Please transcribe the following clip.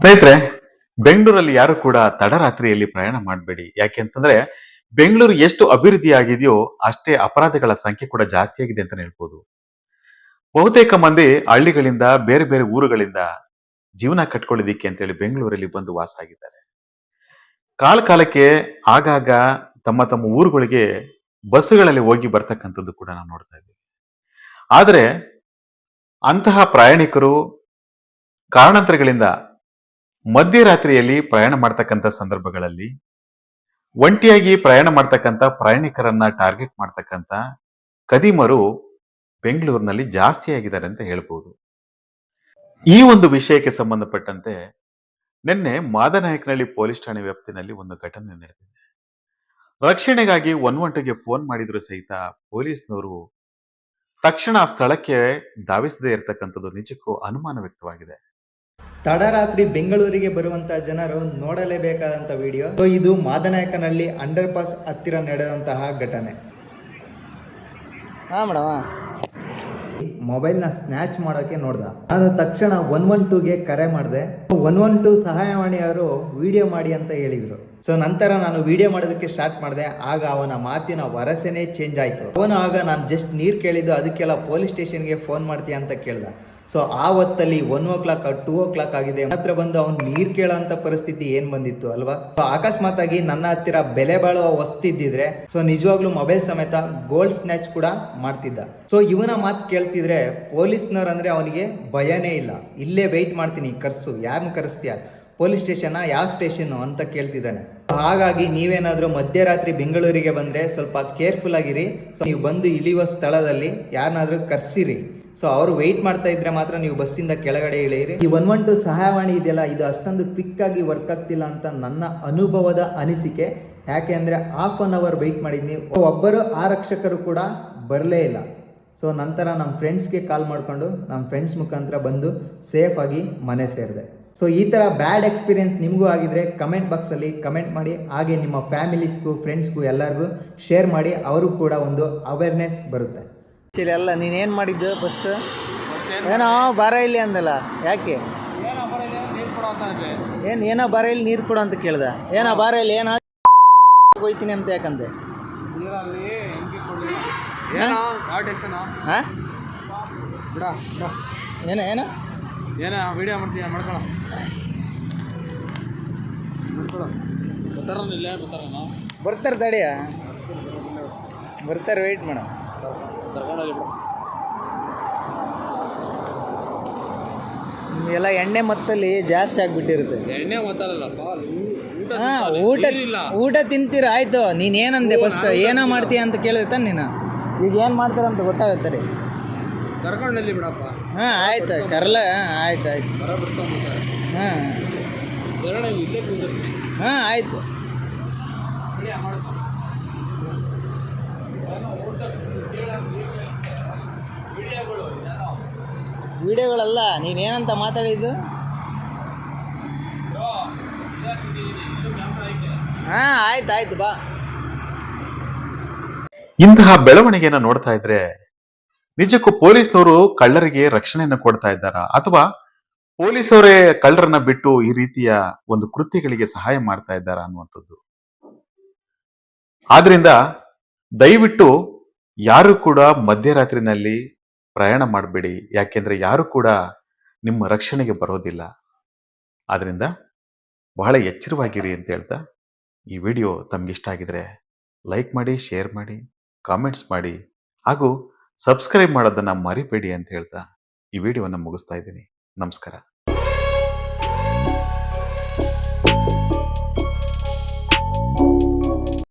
ಸ್ನೇಹಿತರೆ, ಬೆಂಗಳೂರಲ್ಲಿ ಯಾರು ಕೂಡ ತಡರಾತ್ರಿಯಲ್ಲಿ ಪ್ರಯಾಣ ಮಾಡಬೇಡಿ. ಯಾಕೆಂತಂದ್ರೆ ಬೆಂಗಳೂರು ಎಷ್ಟು ಅಭಿವೃದ್ಧಿ ಆಗಿದೆಯೋ ಅಷ್ಟೇ ಅಪರಾಧಗಳ ಸಂಖ್ಯೆ ಕೂಡ ಜಾಸ್ತಿ ಆಗಿದೆ ಅಂತ ಹೇಳ್ಬೋದು. ಬಹುತೇಕ ಮಂದಿ ಹಳ್ಳಿಗಳಿಂದ, ಬೇರೆ ಬೇರೆ ಊರುಗಳಿಂದ ಜೀವನ ಕಟ್ಕೊಳ್ಳೋದಿಕ್ಕೆ ಅಂತೇಳಿ ಬೆಂಗಳೂರಲ್ಲಿ ಬಂದು ವಾಸ ಆಗಿದ್ದಾರೆ. ಕಾಲ ಕಾಲಕ್ಕೆ ಆಗಾಗ ತಮ್ಮ ತಮ್ಮ ಊರುಗಳಿಗೆ ಬಸ್ಸುಗಳಲ್ಲಿ ಹೋಗಿ ಬರ್ತಕ್ಕಂಥದ್ದು ಕೂಡ ನಾವು ನೋಡ್ತಾ ಇದ್ದೀವಿ. ಆದರೆ ಅಂತಹ ಪ್ರಯಾಣಿಕರು ಕಾರಣಾಂತರಗಳಿಂದ ಮಧ್ಯರಾತ್ರಿಯಲ್ಲಿ ಪ್ರಯಾಣ ಮಾಡ್ತಕ್ಕಂಥ ಸಂದರ್ಭಗಳಲ್ಲಿ ಒಂಟಿಯಾಗಿ ಪ್ರಯಾಣ ಮಾಡ್ತಕ್ಕಂಥ ಪ್ರಯಾಣಿಕರನ್ನ ಟಾರ್ಗೆಟ್ ಮಾಡ್ತಕ್ಕಂಥ ಕದಿಮರು ಬೆಂಗಳೂರಿನಲ್ಲಿ ಜಾಸ್ತಿ ಆಗಿದ್ದಾರೆ ಅಂತ ಹೇಳ್ಬೋದು. ಈ ಒಂದು ವಿಷಯಕ್ಕೆ ಸಂಬಂಧಪಟ್ಟಂತೆ ನಿನ್ನೆ ಮಾದನಾಯಕನಹಳ್ಳಿ ಪೊಲೀಸ್ ಠಾಣೆ ವ್ಯಾಪ್ತಿನಲ್ಲಿ ಒಂದು ಘಟನೆ ನಡೆದಿದೆ. ರಕ್ಷಣೆಗಾಗಿ ಒನ್ ಒನ್ ಫೋನ್ ಮಾಡಿದ್ರು ಸಹಿತ ಪೊಲೀಸ್ನವರು ತಕ್ಷಣ ಸ್ಥಳಕ್ಕೆ ಧಾವಿಸದೇ ಇರತಕ್ಕಂಥದ್ದು ನಿಜಕ್ಕೂ ಅನುಮಾನ ವ್ಯಕ್ತವಾಗಿದೆ. ತಡರಾತ್ರಿ ಬೆಂಗಳೂರಿಗೆ ಬರುವಂತ ಜನರು ನೋಡಲೇಬೇಕಾದಂತ ವಿಡಿಯೋ. ಸೊ ಇದು ಮಾದನಾಯಕನಹಳ್ಳಿ ಅಂಡರ್ ಪಾಸ್ ಹತ್ತಿರ ನಡೆದಂತಹ ಘಟನೆ. ಹಾಂ ಮೇಡಮ್. ಮೊಬೈಲ್ನ ಸ್ನ್ಯಾಚ್ ಮಾಡೋಕೆ ನೋಡ್ದ. ನಾನು ತಕ್ಷಣ ಒನ್ ಒನ್ ಟೂಗೆ ಕರೆ ಮಾಡಿದೆ. ಒನ್ ಒನ್ ಟೂ ಸಹಾಯವಾಣಿಯವರು ವಿಡಿಯೋ ಮಾಡಿ ಅಂತ ಹೇಳಿದ್ರು. ಸೊ ನಂತರ ನಾನು ವಿಡಿಯೋ ಮಾಡೋದಕ್ಕೆ ಸ್ಟಾರ್ಟ್ ಮಾಡಿದೆ. ಆಗ ಅವನ ಮಾತಿನ ವರಸೆನೇ ಚೇಂಜ್ ಆಯಿತು. ಅವನು ಆಗ ನಾನು ಜಸ್ಟ್ ನೀರು ಕೇಳಿದ್ದು, ಅದಕ್ಕೆಲ್ಲ ಪೊಲೀಸ್ ಸ್ಟೇಷನ್ಗೆ ಫೋನ್ ಮಾಡ್ತೀಯ ಅಂತ ಕೇಳ್ದ. ಸೊ ಆ ಹೊತ್ತಲ್ಲಿ one o'clock two o'clock ಆಗಿದೆ ಹತ್ರ ಬಂದು ಅವ್ನು ನೀರು ಕೇಳೋಂಥ ಪರಿಸ್ಥಿತಿ ಏನು ಬಂದಿತ್ತು ಅಲ್ವಾ? ಸೊ ಅಕಸ್ಮಾತ್ ಆಗಿ ನನ್ನ ಹತ್ತಿರ ಬೆಲೆ ಬಾಳುವ ವಸ್ತು ಇದ್ದಿದ್ರೆ ಸೊ ನಿಜವಾಗ್ಲೂ ಮೊಬೈಲ್ ಸಮೇತ ಗೋಲ್ಡ್ ಸ್ನ್ಯಾಚ್ ಕೂಡ ಮಾಡ್ತಿದ್ದ. ಸೊ ಇವನ ಮಾತು ಕೇಳ್ತಿದ್ರೆ ಪೊಲೀಸ್ನವ್ರು ಅಂದ್ರೆ ಅವನಿಗೆ ಭಯನೇ ಇಲ್ಲ. ಇಲ್ಲೇ ವೆಯ್ಟ್ ಮಾಡ್ತೀನಿ, ಕರ್ಸು ಯಾರನ್ನ ಕರೆಸ್ತೀಯ? ಪೊಲೀಸ್ ಸ್ಟೇಷನ್ ಯಾವ ಸ್ಟೇಷನ್ ಅಂತ ಕೇಳ್ತಿದ್ದಾನೆ. ಹಾಗಾಗಿ ನೀವೇನಾದರೂ ಮಧ್ಯರಾತ್ರಿ ಬೆಂಗಳೂರಿಗೆ ಬಂದ್ರೆ ಸ್ವಲ್ಪ ಕೇರ್ಫುಲ್ ಆಗಿರಿ. ಸೊ ನೀವು ಬಂದು ಇಳಿಯುವ ಸ್ಥಳದಲ್ಲಿ ಯಾರನ್ನಾದರೂ ಕರ್ಸಿರಿ. ಸೊ ಅವರು ವೆಯ್ಟ್ ಮಾಡ್ತಾ ಇದ್ರೆ ಮಾತ್ರ ನೀವು ಬಸ್ಸಿಂದ ಕೆಳಗಡೆ ಇಳಿಯಿರಿ. ಈ ಒನ್ ಒನ್ ಟು ಸಹಾಯವಾಣಿ ಇದೆಯಲ್ಲ, ಇದು ಅಷ್ಟೊಂದು ಕ್ವಿಕ್ ಆಗಿ ವರ್ಕ್ ಆಗ್ತಿಲ್ಲ ಅಂತ ನನ್ನ ಅನುಭವದ ಅನಿಸಿಕೆ. ಯಾಕೆ ಅಂದರೆ ಹಾಫ್ ಅನ್ ಅವರ್ ವೆಯ್ಟ್ ಮಾಡಿದ್ನಿ. ಒಬ್ಬರು ಆರಕ್ಷಕರು ಕೂಡ ಬರಲೇ ಇಲ್ಲ. ಸೊ ನಂತರ ನಮ್ಮ ಫ್ರೆಂಡ್ಸ್ಗೆ ಕಾಲ್ ಮಾಡಿಕೊಂಡು ನಮ್ಮ ಫ್ರೆಂಡ್ಸ್ ಮುಖಾಂತರ ಬಂದು ಸೇಫಾಗಿ ಮನೆ ಸೇರಿದೆ. ಸೊ ಈ ಥರ ಬ್ಯಾಡ್ ಎಕ್ಸ್ಪೀರಿಯೆನ್ಸ್ ನಿಮಗೂ ಆಗಿದ್ರೆ ಕಮೆಂಟ್ ಬಾಕ್ಸಲ್ಲಿ ಕಮೆಂಟ್ ಮಾಡಿ ಹಾಗೆ ನಿಮ್ಮ ಫ್ಯಾಮಿಲೀಸ್ಗೂ ಫ್ರೆಂಡ್ಸ್ಗೂ ಎಲ್ಲರಿಗೂ ಶೇರ್ ಮಾಡಿ ಅವರು ಕೂಡ ಒಂದು ಅವೇರ್ನೆಸ್ ಬರುತ್ತೆ. ಆ್ಯಕ್ಚುಲಿ ಅಲ್ಲ ನೀನೇನು ಮಾಡಿದ್ದು ಫಸ್ಟ್ ಏನೋ ಬಾರ ಇಲ್ಲಿ ಅಂದಲ್ಲ ಯಾಕೆ? ಏನು ಏನೋ ಬಾರ ಇಲ್ಲಿ ನೀರು ಕೊಡು ಅಂತ ಕೇಳ್ದ. ಏನೋ ಬಾರ ಇಲ್ಲಿ ಏನೋ ಹೋಯ್ತೀನಿ ಅಂತ ಯಾಕಂದೆ? ಏನೋ ಏನೋ ಹಾಂ? ಏನು ಬಿಡ. ಏನ ಏನ? ಏನೋ ವೀಡಿಯೋ ಮಾಡ್ತೀಯ? ಮಾಡ್ಕೊಳ. ಮಾಡ್ಕೊಳ. ಬರ್ತಾರ ಇಲ್ಲೇ? ಬರ್ತಾರ ತಡಿಯ ಬರ್ತಾರೆ ವೆಯ್ಟ್ ಮಾಡ. ಎಲ್ಲ ಎಣ್ಣೆ ಮತ್ತಲ್ಲಿ ಜಾಸ್ತಿ ಆಗಿಬಿಟ್ಟಿರುತ್ತೆ. ಎಣ್ಣೆ ಹಾಂ ಊಟ. ಊಟ ತಿಂತೀರ ಆಯಿತು. ನೀನು ಏನಂದೆ ಫಸ್ಟ್ ಏನೋ ಮಾಡ್ತೀಯ ಅಂತ ಕೇಳಿದೆ ತಾನೆ ನೀನು. ಈಗ ಏನು ಮಾಡ್ತಾರಂತ ಗೊತ್ತಾಗುತ್ತೆ ಕರ್ಕೊಂಡಲ್ಲಿ ಬಿಡಪ್ಪ. ಹಾಂ ಆಯ್ತು ಕರ್ಲ ಹಾಂ ಆಯ್ತು ಆಯ್ತು. ಬರ ಬಿಡ್ಕೊಂಡ್ಬಿಡ್ತಾರೆ ಹಾಂ. ಆಯಿತು ಇಲ್ಲೇ ಕೂತಿರ್ತೀವಿ ಹಾಂ ಆಯ್ತು. ವಿಡಿಯೋಗಳಲ್ಲ ನೀನೇನಂತ ಮಾತಾಡಿದ್ದು? ಹಾಂ ಆಯ್ತು ಆಯ್ತು ಬಾ. ಇಂತಹ ಬೆಳವಣಿಗೆಯನ್ನ ನೋಡ್ತಾ ಇದ್ರೆ ನಿಜಕ್ಕೂ ಪೊಲೀಸ್ನವರು ಕಳ್ಳರಿಗೆ ರಕ್ಷಣೆಯನ್ನು ಕೊಡ್ತಾ ಇದ್ದಾರಾ? ಅಥವಾ ಪೊಲೀಸರೇ ಕಳ್ಳರನ್ನ ಬಿಟ್ಟು ಈ ರೀತಿಯ ಒಂದು ಕೃತ್ಯಗಳಿಗೆ ಸಹಾಯ ಮಾಡ್ತಾ ಇದ್ದಾರಾ ಅನ್ನುವಂಥದ್ದು. ಆದ್ರಿಂದ ದಯವಿಟ್ಟು ಯಾರು ಕೂಡ ಮಧ್ಯರಾತ್ರಿನಲ್ಲಿ ಪ್ರಯಾಣ ಮಾಡಬೇಡಿ. ಯಾಕೆಂದ್ರೆ ಯಾರು ಕೂಡ ನಿಮ್ಮ ರಕ್ಷಣೆಗೆ ಬರೋದಿಲ್ಲ. ಆದ್ರಿಂದ ಬಹಳ ಎಚ್ಚರವಾಗಿರಿ ಅಂತ ಹೇಳ್ತಾ ಈ ವಿಡಿಯೋ ತಮ್ಗಿಷ್ಟ ಆಗಿದ್ರೆ ಲೈಕ್ ಮಾಡಿ, ಶೇರ್ ಮಾಡಿ, ಕಾಮೆಂಟ್ಸ್ ಮಾಡಿ ಹಾಗೂ ಸಬ್ಸ್ಕ್ರೈಬ್ ಮಾಡೋದನ್ನು ಮರಿಬೇಡಿ ಅಂತ ಹೇಳ್ತಾ ಈ ವಿಡಿಯೋವನ್ನು ಮುಗಿಸ್ತಾ ಇದ್ದೀನಿ. ನಮಸ್ಕಾರ.